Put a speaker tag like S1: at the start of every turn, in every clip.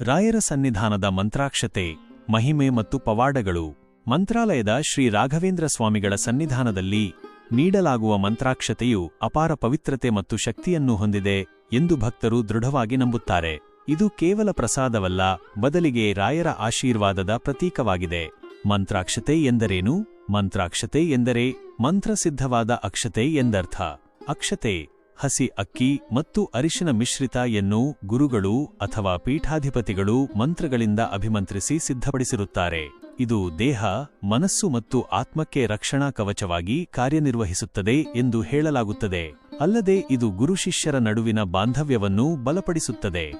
S1: ರಾಯರ ಸನ್ನಿಧಾನದ ಮಂತ್ರಾಕ್ಷತೆ, ಮಹಿಮೆ ಮತ್ತು ಪವಾಡಗಳು ಮಂತ್ರಾಲಯದ ಶ್ರೀ ರಾಘವೇಂದ್ರ ಸ್ವಾಮಿಗಳ ಸನ್ನಿಧಾನದಲ್ಲಿ ನೀಡಲಾಗುವ ಮಂತ್ರಾಕ್ಷತೆಯು ಅಪಾರ ಪವಿತ್ರತೆ ಮತ್ತು ಶಕ್ತಿಯನ್ನು ಹೊಂದಿದೆ ಎಂದು ಭಕ್ತರು ದೃಢವಾಗಿ ನಂಬುತ್ತಾರೆ. ಇದು ಕೇವಲ ಪ್ರಸಾದವಲ್ಲ, ಬದಲಿಗೆ ರಾಯರ ಆಶೀರ್ವಾದದ ಪ್ರತೀಕವಾಗಿದೆ. ಮಂತ್ರಾಕ್ಷತೆ ಎಂದರೇನು? ಮಂತ್ರಾಕ್ಷತೆ ಎಂದರೆ ಮಂತ್ರಸಿದ್ಧವಾದ ಅಕ್ಷತೆ ಎಂದರ್ಥ. ಅಕ್ಷತೆ ಹಸಿ ಅಕ್ಕಿ ಮತ್ತು ಅರಿಶಿನ ಮಿಶ್ರಿತ ಎನ್ನು ಗುರುಗಳು ಅಥವಾ ಪೀಠಾಧಿಪತಿಗಳು ಮಂತ್ರಗಳಿಂದ ಅಭಿಮಂತ್ರಿಸಿ ಸಿದ್ಧಪಡಿಸಿರುತ್ತಾರೆ. ಇದು ದೇಹ, ಮನಸ್ಸು ಮತ್ತು ಆತ್ಮಕ್ಕೆ ರಕ್ಷಣಾ ಕವಚವಾಗಿ ಕಾರ್ಯನಿರ್ವಹಿಸುತ್ತದೆ ಎಂದು ಹೇಳಲಾಗುತ್ತದೆ. ಅಲ್ಲದೆ ಇದು ಗುರು ಶಿಷ್ಯರ ನಡುವಿನ ಬಾಂಧವ್ಯವನ್ನು ಬಲಪಡಿಸುತ್ತದೆ.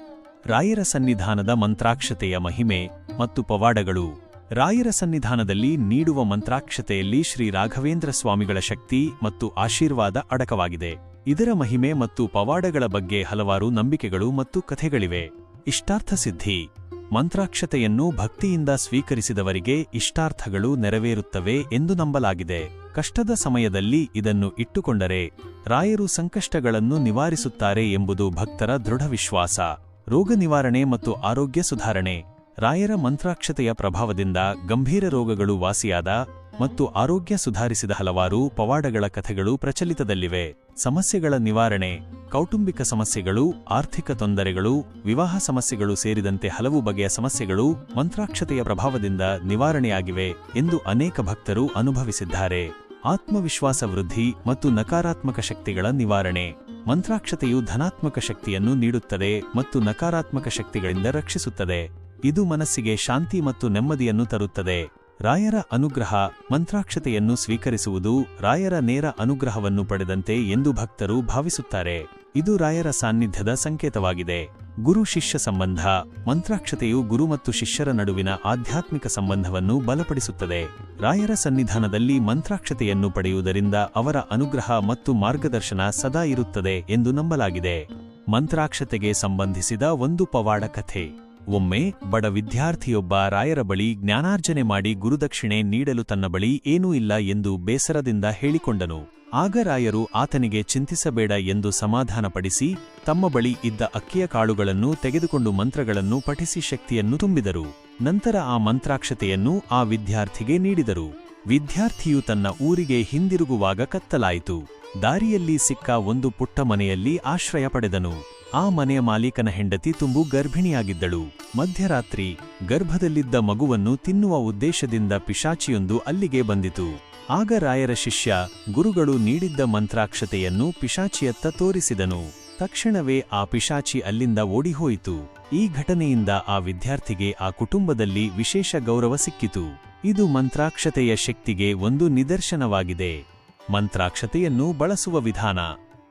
S1: ರಾಯರ ಸನ್ನಿಧಾನದ ಮಂತ್ರಾಕ್ಷತೆಯ ಮಹಿಮೆ ಮತ್ತು ಪವಾಡಗಳು. ರಾಯರ ಸನ್ನಿಧಾನದಲ್ಲಿ ನೀಡುವ ಮಂತ್ರಾಕ್ಷತೆಯಲ್ಲಿ ಶ್ರೀ ರಾಘವೇಂದ್ರ ಸ್ವಾಮಿಗಳ ಶಕ್ತಿ ಮತ್ತು ಆಶೀರ್ವಾದ ಅಡಕವಾಗಿದೆ. ಇದರ ಮಹಿಮೆ ಮತ್ತು ಪವಾಡಗಳ ಬಗ್ಗೆ ಹಲವಾರು ನಂಬಿಕೆಗಳು ಮತ್ತು ಕಥೆಗಳಿವೆ. ಇಷ್ಟಾರ್ಥ ಸಿದ್ಧಿ. ಮಂತ್ರಾಕ್ಷತೆಯನ್ನು ಭಕ್ತಿಯಿಂದ ಸ್ವೀಕರಿಸಿದವರಿಗೆ ಇಷ್ಟಾರ್ಥಗಳು ನೆರವೇರುತ್ತವೆ ಎಂದು ನಂಬಲಾಗಿದೆ. ಕಷ್ಟದ ಸಮಯದಲ್ಲಿ ಇದನ್ನು ಇಟ್ಟುಕೊಂಡರೆ ರಾಯರು ಸಂಕಷ್ಟಗಳನ್ನು ನಿವಾರಿಸುತ್ತಾರೆ ಎಂಬುದು ಭಕ್ತರ ದೃಢ ವಿಶ್ವಾಸ. ರೋಗ ನಿವಾರಣೆ ಮತ್ತು ಆರೋಗ್ಯ ಸುಧಾರಣೆ. ರಾಯರ ಮಂತ್ರಾಕ್ಷತೆಯ ಪ್ರಭಾವದಿಂದ ಗಂಭೀರ ರೋಗಗಳು ವಾಸಿಯಾದ ಮತ್ತು ಆರೋಗ್ಯ ಸುಧಾರಿಸಿದ ಹಲವಾರು ಪವಾಡಗಳ ಕಥೆಗಳು ಪ್ರಚಲಿತದಲ್ಲಿವೆ. ಸಮಸ್ಯೆಗಳ ನಿವಾರಣೆ, ಕೌಟುಂಬಿಕ ಸಮಸ್ಯೆಗಳು, ಆರ್ಥಿಕ ತೊಂದರೆಗಳು, ವಿವಾಹ ಸಮಸ್ಯೆಗಳು ಸೇರಿದಂತೆ ಹಲವು ಬಗೆಯ ಸಮಸ್ಯೆಗಳು ಮಂತ್ರಾಕ್ಷತೆಯ ಪ್ರಭಾವದಿಂದ ನಿವಾರಣೆಯಾಗಿವೆ ಎಂದು ಅನೇಕ ಭಕ್ತರು ಅನುಭವಿಸಿದ್ದಾರೆ. ಆತ್ಮವಿಶ್ವಾಸ ವೃದ್ಧಿ ಮತ್ತು ನಕಾರಾತ್ಮಕ ಶಕ್ತಿಗಳ ನಿವಾರಣೆ. ಮಂತ್ರಾಕ್ಷತೆಯು ಧನಾತ್ಮಕ ಶಕ್ತಿಯನ್ನು ನೀಡುತ್ತದೆ ಮತ್ತು ನಕಾರಾತ್ಮಕ ಶಕ್ತಿಗಳಿಂದ ರಕ್ಷಿಸುತ್ತದೆ. ಇದು ಮನಸ್ಸಿಗೆ ಶಾಂತಿ ಮತ್ತು ನೆಮ್ಮದಿಯನ್ನು ತರುತ್ತದೆ. ರಾಯರ ಅನುಗ್ರಹ ಮಂತ್ರಾಕ್ಷತೆಯನ್ನು ಸ್ವೀಕರಿಸುವುದು ರಾಯರ ನೇರ ಅನುಗ್ರಹವನ್ನು ಪಡೆದಂತೆ ಎಂದು ಭಕ್ತರು ಭಾವಿಸುತ್ತಾರೆ. ಇದು ರಾಯರ ಸಾನ್ನಿಧ್ಯದ ಸಂಕೇತವಾಗಿದೆ. ಗುರು ಶಿಷ್ಯ ಸಂಬಂಧ ಮಂತ್ರಾಕ್ಷತೆಯು ಗುರು ಮತ್ತು ಶಿಷ್ಯರ ನಡುವಿನ ಆಧ್ಯಾತ್ಮಿಕ ಸಂಬಂಧವನ್ನು ಬಲಪಡಿಸುತ್ತದೆ. ರಾಯರ ಸನ್ನಿಧಾನದಲ್ಲಿ ಮಂತ್ರಾಕ್ಷತೆಯನ್ನು ಪಡೆಯುವುದರಿಂದ ಅವರ ಅನುಗ್ರಹ ಮತ್ತು ಮಾರ್ಗದರ್ಶನ ಸದಾ ಇರುತ್ತದೆ ಎಂದು ನಂಬಲಾಗಿದೆ. ಮಂತ್ರಾಕ್ಷತೆಗೆ ಸಂಬಂಧಿಸಿದ ಒಂದು ಪವಾಡ ಕಥೆ ಒಮ್ಮೆ ಬಡ ವಿದ್ಯಾರ್ಥಿಯೊಬ್ಬ ರಾಯರ ಬಳಿ ಜ್ಞಾನಾರ್ಜನೆ ಮಾಡಿ ಗುರುದಕ್ಷಿಣೆ ನೀಡಲು ತನ್ನ ಬಳಿ ಏನೂ ಇಲ್ಲ ಎಂದು ಬೇಸರದಿಂದ ಹೇಳಿಕೊಂಡನು. ಆಗ ರಾಯರು ಆತನಿಗೆ ಚಿಂತಿಸಬೇಡ ಎಂದು ಸಮಾಧಾನಪಡಿಸಿ ತಮ್ಮ ಬಳಿ ಇದ್ದ ಅಕ್ಕಿಯ ಕಾಳುಗಳನ್ನು ತೆಗೆದುಕೊಂಡು ಮಂತ್ರಗಳನ್ನು ಪಠಿಸಿ ಶಕ್ತಿಯನ್ನು ತುಂಬಿದರು. ನಂತರ ಆ ಮಂತ್ರಾಕ್ಷತೆಯನ್ನು ಆ ವಿದ್ಯಾರ್ಥಿಗೆ ನೀಡಿದರು. ವಿದ್ಯಾರ್ಥಿಯು ತನ್ನ ಊರಿಗೆ ಹಿಂದಿರುಗುವಾಗ ಕತ್ತಲಾಯಿತು. ದಾರಿಯಲ್ಲಿ ಸಿಕ್ಕ ಒಂದು ಪುಟ್ಟ ಮನೆಯಲ್ಲಿ ಆಶ್ರಯ ಪಡೆದನು. ಆ ಮನೆಯ ಮಾಲೀಕನ ಹೆಂಡತಿ ತುಂಬು ಗರ್ಭಿಣಿಯಾಗಿದ್ದಳು. ಮಧ್ಯರಾತ್ರಿ ಗರ್ಭದಲ್ಲಿದ್ದ ಮಗುವನ್ನು ತಿನ್ನುವ ಉದ್ದೇಶದಿಂದ ಪಿಶಾಚಿಯೊಂದು ಅಲ್ಲಿಗೆ ಬಂದಿತು. ಆಗ ರಾಯರ ಶಿಷ್ಯ ಗುರುಗಳು ನೀಡಿದ್ದ ಮಂತ್ರಾಕ್ಷತೆಯನ್ನು ಪಿಶಾಚಿಯತ್ತ ತೋರಿಸಿದನು. ತಕ್ಷಣವೇ ಆ ಪಿಶಾಚಿ ಅಲ್ಲಿಂದ ಓಡಿಹೋಯಿತು. ಈ ಘಟನೆಯಿಂದ ಆ ವಿದ್ಯಾರ್ಥಿಗೆ ಆ ಕುಟುಂಬದಲ್ಲಿ ವಿಶೇಷ ಗೌರವ ಸಿಕ್ಕಿತು. ಇದು ಮಂತ್ರಾಕ್ಷತೆಯ ಶಕ್ತಿಗೆ ಒಂದು ನಿದರ್ಶನವಾಗಿದೆ. ಮಂತ್ರಾಕ್ಷತೆಯನ್ನು ಬಳಸುವ ವಿಧಾನ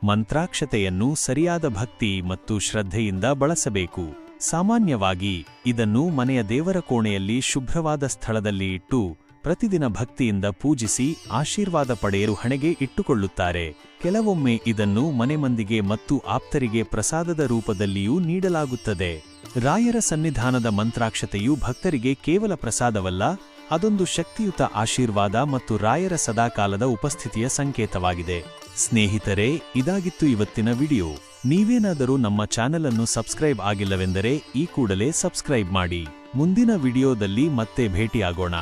S1: ಮಂತ್ರಾಕ್ಷತೆಯನ್ನು ಸರಿಯಾದ ಭಕ್ತಿ ಮತ್ತು ಶ್ರದ್ಧೆಯಿಂದ ಬಳಸಬೇಕು. ಸಾಮಾನ್ಯವಾಗಿ, ಇದನ್ನು ಮನೆಯ ದೇವರ ಕೋಣೆಯಲ್ಲಿ ಶುಭ್ರವಾದ ಸ್ಥಳದಲ್ಲಿ ಇಟ್ಟು, ಪ್ರತಿದಿನ ಭಕ್ತಿಯಿಂದ ಪೂಜಿಸಿ ಆಶೀರ್ವಾದ ಪಡೆಯಲು ಹಣೆಗೆ ಇಟ್ಟುಕೊಳ್ಳುತ್ತಾರೆ. ಕೆಲವೊಮ್ಮೆ ಇದನ್ನು ಮನೆಮಂದಿಗೆ ಮತ್ತು ಆಪ್ತರಿಗೆ ಪ್ರಸಾದದ ರೂಪದಲ್ಲಿಯೂ ನೀಡಲಾಗುತ್ತದೆ. ರಾಯರ ಸನ್ನಿಧಾನದ ಮಂತ್ರಾಕ್ಷತೆಯು ಭಕ್ತರಿಗೆ ಕೇವಲ ಪ್ರಸಾದವಲ್ಲ ಅದೊಂದು ಶಕ್ತಿಯುತ ಆಶೀರ್ವಾದ ಮತ್ತು ರಾಯರ ಸದಾಕಾಲದ ಉಪಸ್ಥಿತಿಯ ಸಂಕೇತವಾಗಿದೆ. ಸ್ನೇಹಿತರೇ, ಇದಾಗಿತ್ತು ಇವತ್ತಿನ ವಿಡಿಯೋ. ನೀವೇನಾದರೂ ನಮ್ಮ ಚಾನೆಲ್ ಅನ್ನು ಸಬ್ಸ್ಕ್ರೈಬ್ ಆಗಿಲ್ಲವೆಂದರೆ ಈ ಕೂಡಲೇ ಸಬ್ಸ್ಕ್ರೈಬ್ ಮಾಡಿ. ಮುಂದಿನ ವಿಡಿಯೋದಲ್ಲಿ ಮತ್ತೆ ಭೇಟಿಯಾಗೋಣ.